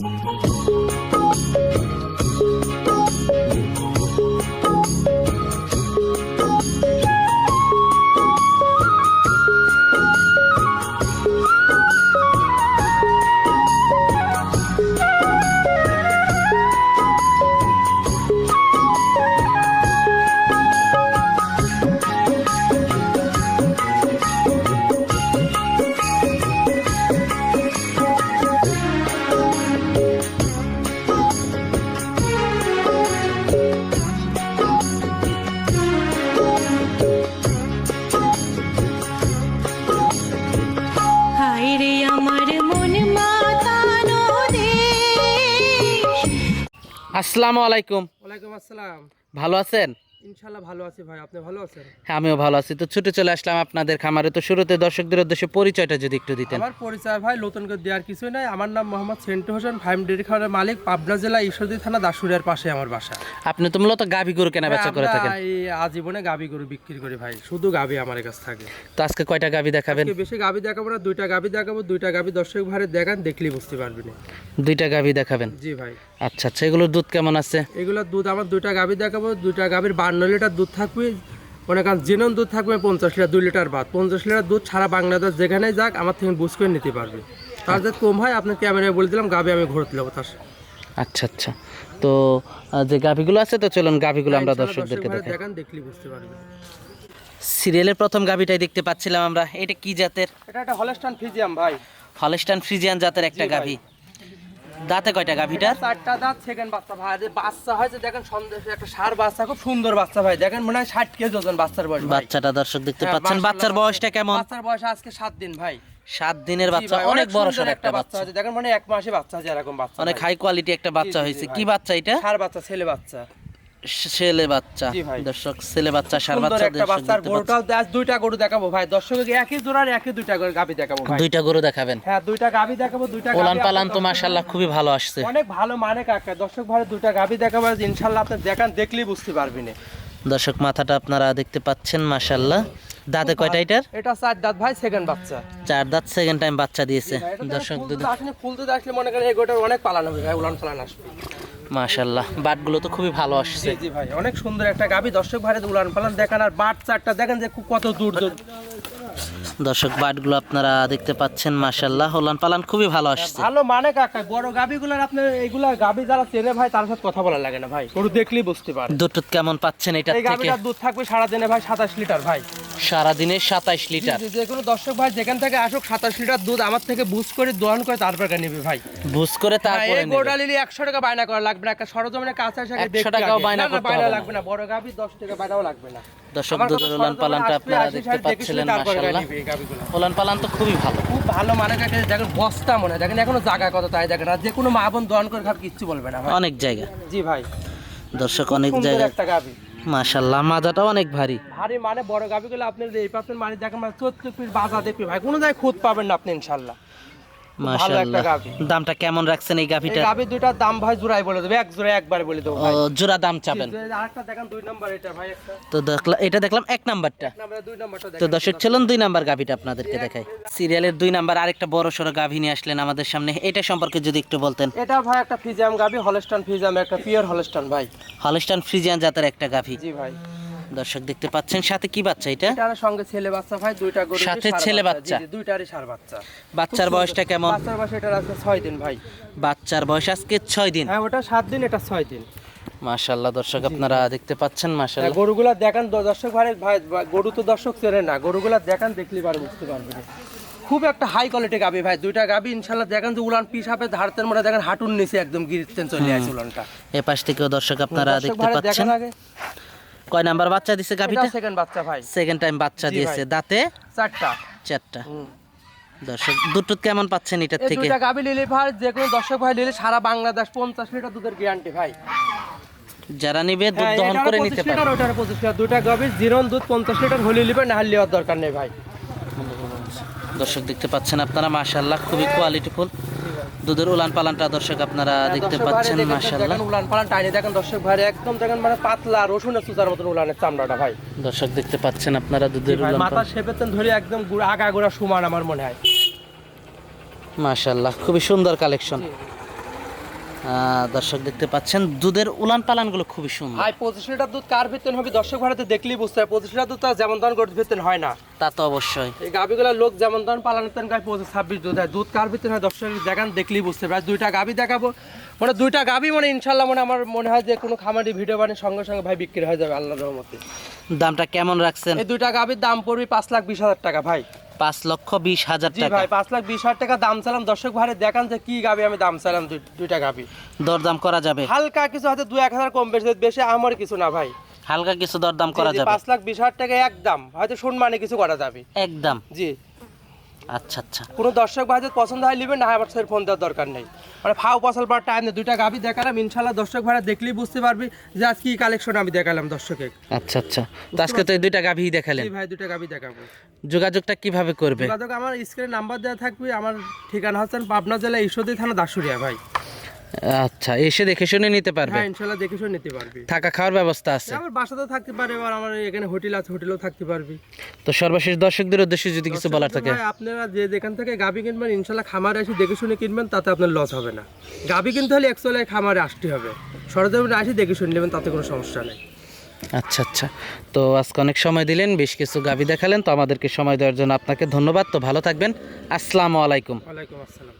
হায় আসসালামু আলাইকুম। ওয়ালাইকুম আসসালাম। ভালো আছেন? ইনশাল্লাহ ভালো আছি ভাই আপনি ভালো আছেন? হ্যাঁ আমিও ভালো আছি। তো ছুটে চলে আসলাম আপনাদের খামারে। তো শুরুতে দর্শকদের উদ্দেশ্যে পরিচয়টা যদি একটু দিতেন। আমার পরিচয় ভাই নতুন করে দেওয়ার কিছুই নাই। আমার নাম মোহাম্মদ সেন্টু হোসেন ফাইম ডেরি খাওয়ার মালিক পাবনা জেলা ঈশ্বরদী থানা দাসুরিয়ার পাশে আমার বাসা। আপনি তো মূলত গাভী গরু কেনা বেচা করে আমরা থাকেন। এই আজীবনে গাবি গরু বিক্রি করি ভাই শুধু গাবি আমার কাছে থাকে। তো আজকে কয়টা গাভী দেখাবেন? আজকে বেশি গাবি দেখাবো না দুইটা গাবি দেখাবো দুইটা গাবি দর্শক ভারে দেখান দেখলেই বুঝতে পারবি না দুইটা গাভী দেখাবেন? জি ভাই। আচ্ছা আচ্ছা এগুলোর দুধ কেমন আছে? এগুলোর দুধ আমার দুইটা গাবি দেখাবো দুইটা গাবির বান্ন লিটার দুধ থাকবে মনে করেন জেনন দুধ থাকবে পঞ্চাশ লিটার দুই লিটার বাদ। পঞ্চাশ লিটার দুধ সারা বাংলাদেশ যেখানে যাক আমার থেকে বুঝ করে নিতে পারবে। তার যদি কম হয় আপনার ক্যামেরায় বলে দিলাম গাবি আমি ঘুরতে দেবো তার আচ্ছা আচ্ছা। তো যে গাভীগুলো আছে তো চলুন গাভিগুলো আমরা ইনশাআল্লাহ দর্শকদেরকে দেখাই। দেখান দেখলেই বুঝতে পারবে সিরিয়ালের প্রথম গাভীটাই দেখতে পাচ্ছিলাম আমরা। এটা কি জাতের? এটা একটা হলস্টান ফিজিয়াম ভাই। হলস্টান ফ্রিজিয়ান জাতের একটা। গাভী। দাঁতে কয়টা গাভীটার? চারটা দাঁত সেকেন্ড বাচ্চা ভাই। বাচ্চা হয়েছে দেখেন সন্দেশে একটা সার বাচ্চা খুব সুন্দর বাচ্চা ভাই। দেখেন মনে হয় ষাট কেজি ওজন বাচ্চার বয়স বাচ্চাটা দর্শক দেখতে হ্যাঁ, পাচ্ছেন। বাচ্চার বয়সটা কেমন? বাচ্চার বয়স আজকে সাত দিন ভাই। সাত দিনের বাচ্চা অনেক বড় সর একটা বাচ্চা হয়েছে। দেখেন মানে এক মাসে বাচ্চা আছে এরকম বাচ্চা অনেক। হাই কোয়ালিটি একটা বাচ্চা হয়েছে। কি বাচ্চা এটা? সার বাচ্চা ছেলে বাচ্চা। ছেলে বাচ্চা। দর্শক ছেলে বাচ্চা সার বাচ্চা বাচ্চার গরুটাও আজ দুইটা গরু দেখাবো ভাই। দর্শককে একই জোড়ার একই দুইটা করে গাবি দেখাবো ভাই। দুইটা গরু দেখাবেন। হ্যাঁ দুইটা গাবি দেখাবো দুইটা ওলান পালান তো মাশাল্লাহ খুবই ভালো আসছে। অনেক ভালো মানে কাকা। দর্শক ভাই দুইটা গাবি দেখাবো আজ ইনশাল্লাহ আপনি দেখান দেখলেই বুঝতে পারবেন। দর্শক মাথাটা আপনারা দেখতে পাচ্ছেন মাশাল্লাহ দাঁতে কয়টা এটার? এটা চার দাঁত ভাই সেকেন্ড বাচ্চা। চার দাঁত সেকেন্ড টাইম বাচ্চা দিয়েছে। দর্শক দর্শক আসলে ফুল দুধ আসলে মনে করেন এগোটার অনেক পালান হবে ভাই উলান পালান আসবে। মাশাল্লাহ বাটগুলো তো খুবই ভালো আসছে। অনেক সুন্দর একটা গাবি। দর্শক ভাই উলান পালান দেখেন, আর বাট চারটা দেখেন যে কত দূর দূর দর্শক বাটগুলো আপনারা দেখতে পাচ্ছেন মাশাল্লাহ ওলান পালান খুবই ভালো আসছে। ভালো মানে কাকা বড় গাবিগুলার আপনার এইগুলা গাবি যারা চেনে ভাই তার সাথে কথা বলা লাগে না ভাই। গরু দেখলেই বুঝতে পারে। দুধ কেমন পাচ্ছেন এটার এই থেকে? গাবিটার দুধ থাকবে সারাদিনে ভাই সাতাশ লিটার ভাই। সারাদিনে সাতাইশ লিটার। যে কোনো দর্শক ভাই যেখান থেকে আসুক সাতাশ লিটার দুধ আমার থেকে বুঝ করে দোহন করে তারপর নেবে ভাই। বুঝ করে তারপরে এই গোটা লিলি একশো টাকা বায়না করা লাগবে না একটা সরজমিনে কাছে আসে আগে 100 টাকাও বায়না করতে হবে। লাগবে না বড় গাবি দশ টাকা বায়নাও লাগবে না। দর্শক ওলান পালানটা আপনারা দেখতে পাচ্ছিলেন শুনে পালান তো খুবই ভালো। খুব ভালো মানে দেখেন বস্তা মনে হয়, দেখেন এখনও জায়গা কত তাই দেখেন। আর যে কোনো মা বোন দহন করে খাবে কিচ্ছু বলবে না অনেক জায়গা। জি ভাই। দর্শক অনেক জায়গা। একটা গাবি। মাশাল্লাহ অনেক ভারী। ভারী মানে বড় গাবি গুলো আপনি এই পাচ্ছেন মানে দেখেন মানে চোদ্দ পিস বাজা দেখবি ভাই। কোনো জায়গায় খুদ পাবেন না আপনি ইনশাল্লাহ দামটা কেমন রাখছেন এই গাভিটা গাবি দুইটার দাম ভাই জোড়াই বলে দেবো এক জোড়া একবারে বলে দেবো ভাই। জোড়া দাম চাবেন। আরেকটা দেখেন দুই নাম্বার এটা ভাই একটা। তো দেখলাম এটা দেখলাম এক নাম্বারটা। দুই নাম্বারটা তো দর্শক চলুন দুই নাম্বার গাভিটা আপনাদেরকে দেখাই। সিরিয়ালের দুই নাম্বার আরেকটা বড় সড়ো গাভী নিয়ে আসলেন আমাদের সামনে। এটা সম্পর্কে যদি একটু বলতেন। এটা ভাই একটা ফ্রিজিয়াম গাবি হলস্টান ফ্রিজিয়াম একটা পিওর হলস্টান ভাই। হলস্টান ফ্রিজিয়ান জাতের একটা গাভী। জি ভাই। দর্শক দেখতে পাচ্ছেন সাথে কি বাচ্চা এটা? এটার সঙ্গে ছেলে বাচ্চা ভাই দুইটা গরু সাথে ছেলে বাচ্চা? দুইটারই সার বাচ্চা। বাচ্চার বয়সটা কেমন? বাচ্চার বয়স এটার আছে ছয় দিন ভাই। বাচ্চার বয়স আজকে ছয় দিন। হ্যাঁ ওটা সাত দিন এটা ছয় দিন। মাশাল্লাহ দর্শক আপনারা দেখতে পাচ্ছেন হ্যাঁ, মাশাল্লাহ গরুগুলা দেখান দর্শক ভাই গরু তো দর্শক চেনে না। গরুগুলা দেখান দেখলে পারে বুঝতে পারবে খুব একটা হাই কোয়ালিটি গাবি ভাই দুইটা গাবি ইনশাল্লাহ দেখেন যে উলান পিস হবে ধারতের মধ্যে দেখেন হাঁটুর নিচে একদম গিরতেন চলে আসে উলানটা। এ পাশ থেকেও দর্শক আপনারা দেখতে পাচ্ছেন। কয় নাম্বার বাচ্চা দিছে গাভিটা? এটা সেকেন্ড বাচ্চা ভাই। সেকেন্ড টাইম বাচ্চা দিয়েছে। দাঁতে? চারটা। চারটা। দর্শক দুধ কেমন পাচ্ছেন এটার থেকে? দুইটা গাবি লিলি ভাই যে কোনো দর্শক ভাই লিলে সারা বাংলাদেশ পঞ্চাশ লিটার দুধের গ্যারান্টি ভাই। যারা নিবে দুধ হ্যাঁ, দহন করে নিতে পারে লিটার, ওটারও 25 লিটার। দুইটা গাভীর জিরন দুধ পঞ্চাশ লিটার হলে লিবে না হলে নেওয়ার দরকার নেই ভাই। দর্শক দেখতে পাচ্ছেন আপনারা মাশাল্লাহ খুবই কোয়ালিটিফুল দুধের উলান পালানটা দর্শক আপনারা দেখতে হ্যাঁ, পাচ্ছেন দেখেন, মাশাল্লাহ দেখেন উলান পালান টাইনে দেখেন দর্শক ভাই একদম দেখেন মানে পাতলা রসুনের সুতার মতন উলানের চামড়াটা ভাই। দর্শক দেখতে পাচ্ছেন আপনারা দুধের উলান মাথা শেপেতেন ধরে একদম গুড়া আগা গোড়া সমান আমার মনে হয়। মাশাআল্লাহ খুবই সুন্দর কালেকশন। দর্শক দেখতে পাচ্ছেন দুধের উলান পালানগুলো খুবই সুন্দর। ভাই পঁচিশ লিটার দুধ কার ভিতরে হবে? দর্শক ভাড়াতে দেখলেই বুঝতে হয় পঁচিশ লিটার দুধ তো আর যেমন ধরনের গরুর ভিতরে হয় না। তা তো অবশ্যই। এই গাভিগুলোর লোক যেমন ধরনের পালানোর তেন গায়ে পঁচিশ ছাব্বিশ দুধ হয় দুধ কার ভিতরে হয় দর্শক দেখান দেখলেই বুঝতে পারে দুইটা গাভি দেখাবো। মানে দুইটা গাভি মানে ইনশাল্লাহ মানে আমার মনে হয় যে কোনো খামারি ভিডিও বানিয়ে সঙ্গে সঙ্গে ভাই বিক্রি হয়ে যাবে আল্লাহর রহমতে। দামটা কেমন রাখছেন? এই দুইটা গাভির দাম পড়বে পাঁচ লাখ বিশ হাজার টাকা ভাই। পাঁচ লক্ষ বিশ হাজার টাকা ভাই পাঁচ লাখ বিশ হাজার টাকা দাম চালাম। দর্শক ভাই দেখান যে কি গাবি আমি দাম চালাম দুই- দুইটা গাবি। দরদাম করা যাবে। হালকা কিছু হয়তো দু এক হাজার কম বেশি বেশি আমার কিছু না ভাই। হালকা কিছু দরদাম করা যাবে। পাঁচ লাখ বিশ হাজার টাকা একদম। হয়তো সম্মানে কিছু করা যাবে। একদম। জি। আচ্ছা আচ্ছা। কোনো দর্শক ভাই যদি পছন্দ হয় নেবেন না আমার ফোন দেওয়ার দরকার নেই। মানে ফাও পছল পাওয়ার টাইম নেই দুইটা গাভি দেখালাম ইনশাল্লাহ দর্শক ভাইরা দেখলেই বুঝতে পারবি যে আজ কি কালেকশন আমি দেখালাম দর্শকে। আচ্ছা আচ্ছা। তো আজকে তো এই দুইটা গাভি দেখালেন। ভাই দুইটা গাভি দেখাবো। যোগাযোগটা কীভাবে করবে? যোগাযোগ আমার স্ক্রিনে নাম্বার দেওয়া থাকবে আমার ঠিকানা হচ্ছে পাবনা জেলা ঈশ্বরদী থানা দাসুরিয়া ভাই। আচ্ছা এসে দেখে শুনে নিতে পারবে? হ্যাঁ ইনশাল্লাহ দেখে শুনে নিতে পারবি। থাকা খাওয়ার ব্যবস্থা আছে? আমার বাসাতেও থাকতে পারে এবার আমার এখানে হোটেল আছে হোটেলেও থাকতে পারবি। তো সর্বশেষ দর্শকদের উদ্দেশ্যে যদি কিছু বলার থাকে। ভাই, আপনারা যে যেখান থেকে গাবি কিনবেন ইনশাল্লাহ খামারে এসে দেখে শুনে কিনবেন তাতে আপনার লস হবে না। গাবি কিনতে হলে একচুয়ালি খামারে আসতে হবে। সরজমিনে আসি দেখে শুনে নেবেন তাতে কোনো সমস্যা নেই। আচ্ছা আচ্ছা। তো আজকে অনেক সময় দিলেন বেশ কিছু গাভী দেখালেন তো আমাদেরকে সময় দেওয়ার জন্য আপনাকে ধন্যবাদ। তো ভালো থাকবেন। আসসালামু আলাইকুম। ওয়ালাইকুম আসসালাম।